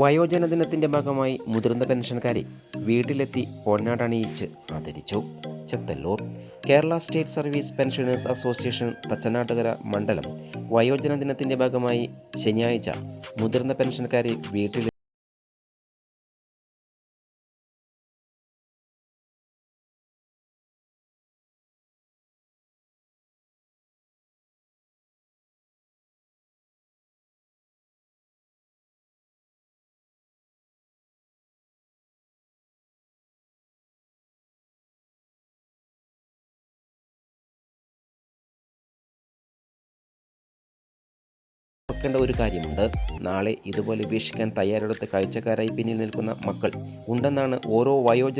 വയോജന ദിനത്തിന്റെ ഭാഗമായി മുതിർന്ന പെൻഷൻകാരെ വീട്ടിലെത്തി പൊന്നാടണിയിച്ച് ആദരിച്ചു. Chethallur Kerala state service pensioners association Thachanattukara മണ്ഡലം വയോജന ദിനത്തിന്റെ ഭാഗമായി ശനിയാഴ്ച മുതിർന്ന പെൻഷൻകാരെ വീട്ടിൽ ഓർക്കേണ്ട ഒരു കാര്യമുണ്ട്. നാളെ ഇതുപോലെ വീക്ഷിക്കാൻ തയ്യാറെടുത്ത് കാഴ്ചക്കാരായി പിന്നിൽ നിൽക്കുന്ന മക്കൾ ഉണ്ടെന്നാണ് ഓരോ വയോജന